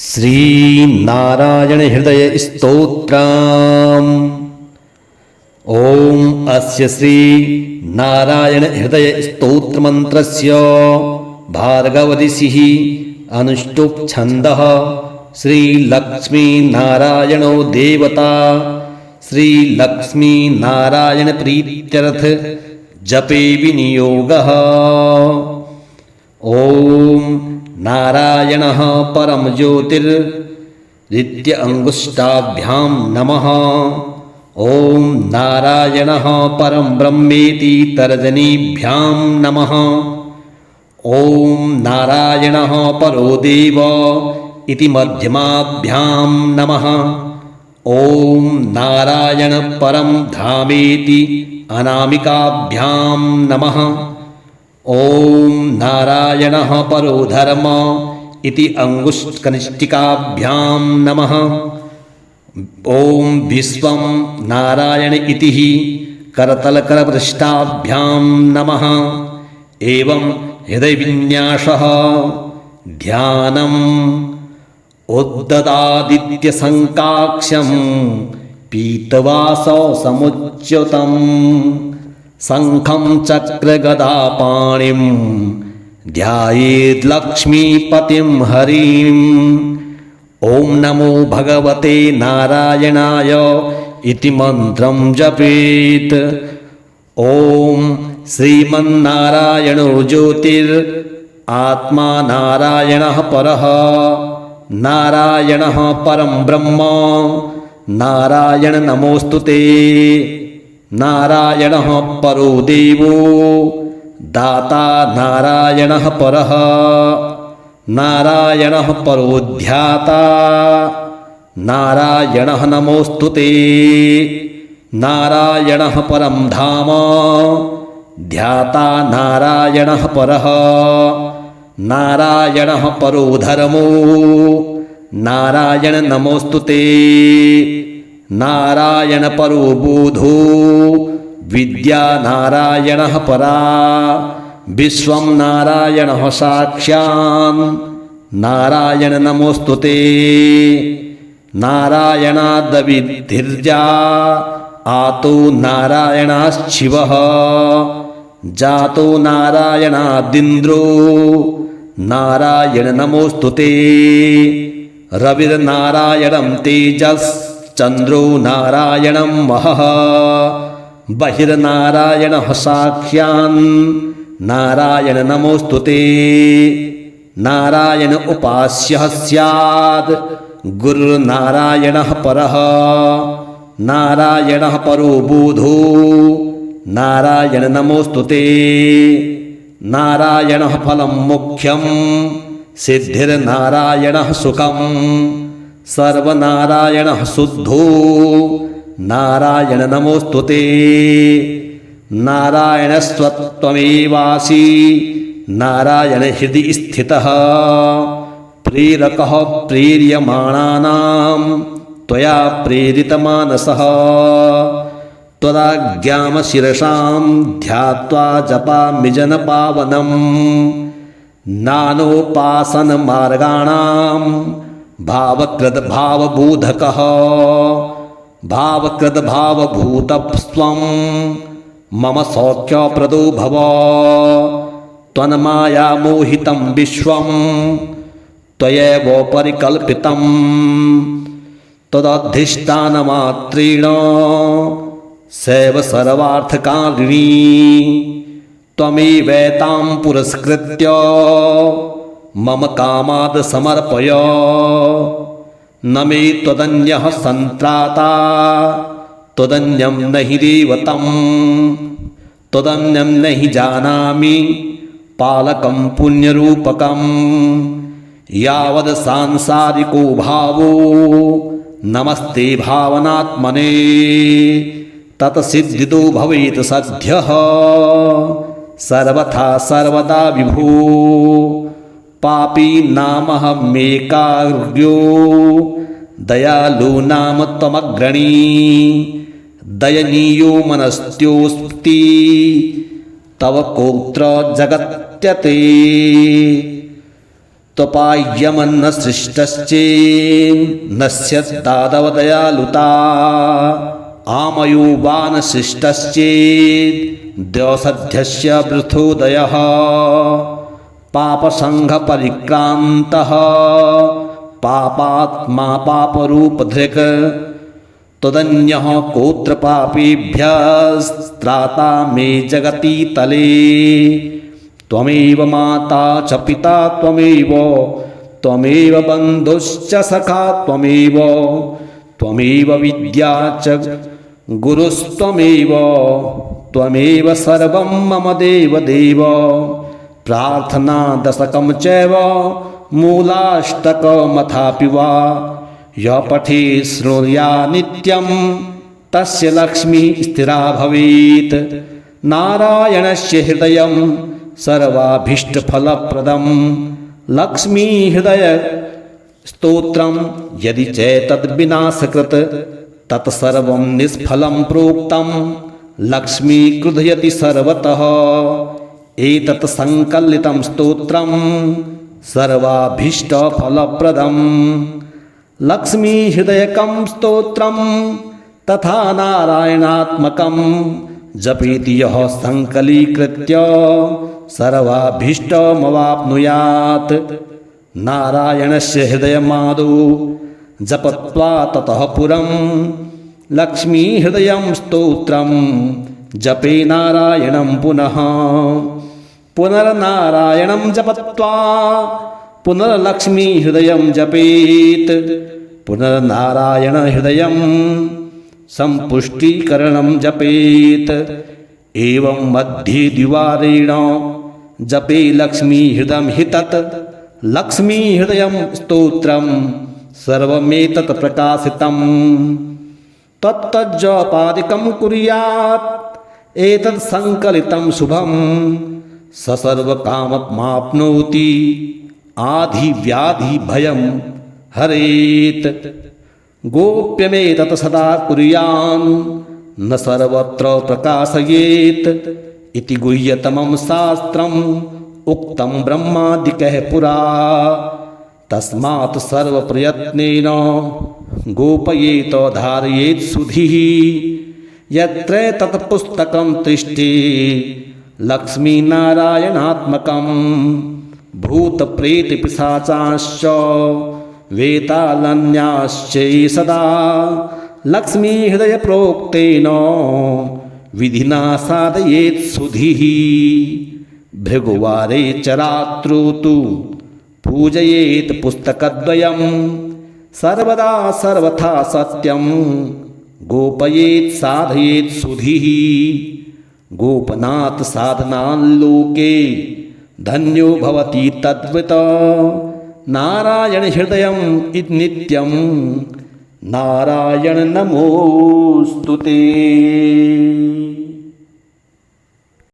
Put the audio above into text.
श्रीनारायणहृदयस्तोत्रम् ॐ अस्य श्रीनारायणहृदयस्तोत्रमन्त्रस्य भार्गवदिशिः अनुष्टुप् छन्दः श्रीलक्ष्मीनारायणो देवता श्रीलक्ष्मीनारायणप्रीत्यर्थ जपे विनियोगः ॐ नारायणः परं ज्योतिर्नित्य अङ्गुष्ठाभ्यां नमः। ॐ नारायणः परं ब्रह्मेति तर्जनीभ्यां नमः। ॐ नारायणः परो देव इति मध्यमाभ्यां नमः नारायण परं धामेति अनामिकाभ्यां नमः। ॐ नारायणः परो धर्म इति अङ्गुष्कनिष्ठिकाभ्यां नमः। ॐ विश्वं नारायण इति करतलकरपृष्ठाभ्यां नमः। एवं हृदयविन्यासः ध्यानम् उद्ददादित्यसङ्काक्षं पीतवासौ समुच्युतं शङ्खं चक्रगदापाणिं ध्यायेद्लक्ष्मीपतिं हरिम् ॐ नमो भगवते नारायणाय इति मन्त्रं जपेत् ॐ श्रीमन्नारायणो ज्योतिर् आत्मा नारायणः परः नारायणः परं ब्रह्म नारायण नमोऽस्तु ते नारायणः परो देवो दाता नारायणः परः। नारायणः परोध्याता नारायणः नमोऽस्तु ते। नारायणः परं धाम। ध्याता नारायणः परः। नारायणः परो धर्मो। नारायण नमोऽस्तु ते। नारायण परो बोधो विद्या नारायणः परा। विश्वं नारायणः साक्ष्यान् नारायण नमोऽस्तु ते। नारायणादविधिर्जा। आतो नारायणाश्शिवः जातो नारायणादिन्द्रो। नारायण नमोऽस्तु ते। रविर्नारायणं तेजश्चन्द्रो नारायणं महः बहिर्नारायणः साक्ष्यान् नारायण नमोऽस्तु ते नारायण उपास्यः स्यात् गुरुर्नारायणः परः नारायणः परो बोधो नारायण नमोऽस्तु ते नारायणः फलं मुख्यं सिद्धिर्नारायणः सुखं सर्वनारायणः शुद्धो। नारायण नमोऽस्तु ते। नारायणस्त्वत्वमेवासि। नारायण हृदि स्थितः। प्रेरकः प्रेर्यमाणानां त्वया प्रेरितमानसः। त्वदाज्ञामशिरसां ध्यात्वा जपामि जनपावनम् नानोपासनमार्गाणां भावकृद्भावबोधकः भावकृद्भावभूतस्त्वं मम सौख्यप्रदो भव। त्वन्मायामोहितं विश्वं त्वयैव परिकल्पितं त्वदधिष्ठानमात्रेण सैव सर्वार्थकारिणी त्वमेवैतां पुरस्कृत्य मम कामाद् समर्पय न मे त्वदन्यः सन्त्राता, त्वदन्यं न हि देवतं त्वदन्यं न हि जानामि पालकं पुण्यरूपकं यावद् सांसारिको भावो, नमस्ते भावनात्मने तत्सिद्धितो भवेत् सद्यः। सर्वथा सर्वदा विभो। पापी नामहमेकाग्र्यो दयालु नाम त्वमग्रणी। दयनीयो मनस्त्योऽस्ति। तव कोत्र जगत्यते। त्वपाय्यमन्न सृष्टश्चेन्नस्यत्तादवदयालुता आमयो वानशिष्टश्चेद्यसध्यस्य वृथोदयः पापसङ्घपरिक्रान्तः पापात्मा पापरूपधृक्। त्वदन्यः कोत्र पापेभ्यस्त्राता मे जगति तले त्वमेव माता च पिता त्वमेव। त्वमेव बन्धुश्च सखा त्वमेव। त्वमेव विद्या च गुरुस्त्वमेव। त्वमेव सर्वं मम देवदेव। प्रार्थना दशकं चैव मूलाष्टकमथापि वा य पठे श्रोया नित्यं, तस्य लक्ष्मी स्थिरा भवेत्। नारायणस्य हृदयं सर्वाभीष्टफलप्रदं। लक्ष्मीहृदयस्तोत्रं यदि चैतद्विनाशकृत् तत्सर्वं निष्फल प्रोक्त। लक्ष्मी क्रुधयति सर्वतः। एतत् सङ्कलितं स्तोत्रं सर्वाभीष्टफलप्रदम्। लक्ष्मीहृदयकं स्तोत्रं तथा नारायणात्मकं जपेति यः सङ्कलीकृत्य सर्वाभीष्टमवाप्नुयात्। नारायणस्य हृदयमादौ जपत्वा ततः पुरं लक्ष्मीहृदयं स्तोत्रं जपे नारायणं पुनः। पुनर्नारायणं जपत्वा पुनर्लक्ष्मीहृदयं जपेत्। पुनर्नारायणहृदयं सम्पुष्टीकरणं जपेत्। एवं मध्ये द्विवारेण जपे लक्ष्मीहृदं हि तत्। लक्ष्मीहृदयं स्तोत्रं सर्वमेतत् प्रकाशितम्। तत्तज्जपादिकं कुर्यात्। एतत् सङ्कलितं शुभं स सर्वकाममाप्नोति आधिव्याधिभयं हरेत्। गोप्यमेतत् सदा कुर्यान्, न सर्वत्र प्रकाशयेत्। इति गुह्यतमं शास्त्रम् उक्तं ब्रह्मादिकः पुरा। तस्मात् सर्वप्रयत्नेन गोपयेत धारयेत् सुधिः। यत्र तत् पुस्तकं तिष्ठे लक्ष्मीनारायणात्मकं भूतप्रेतपिशाचाश्च, वेतालन्याश्चै सदा लक्ष्मीहृदयप्रोक्तेन विधिना साधयेत् सुधिः। भृगुवारे च रात्रौ तु पूजयेत् पुस्तकद्वयं सर्वदा सर्वथा सत्यं गोपयेत् साधयेत् सुधिः। गोपनाथ साधनाल्लोके धन्यो भवती तद्वत। नारायण हृदय नित्यम। नारायण नमोऽस्तु ते।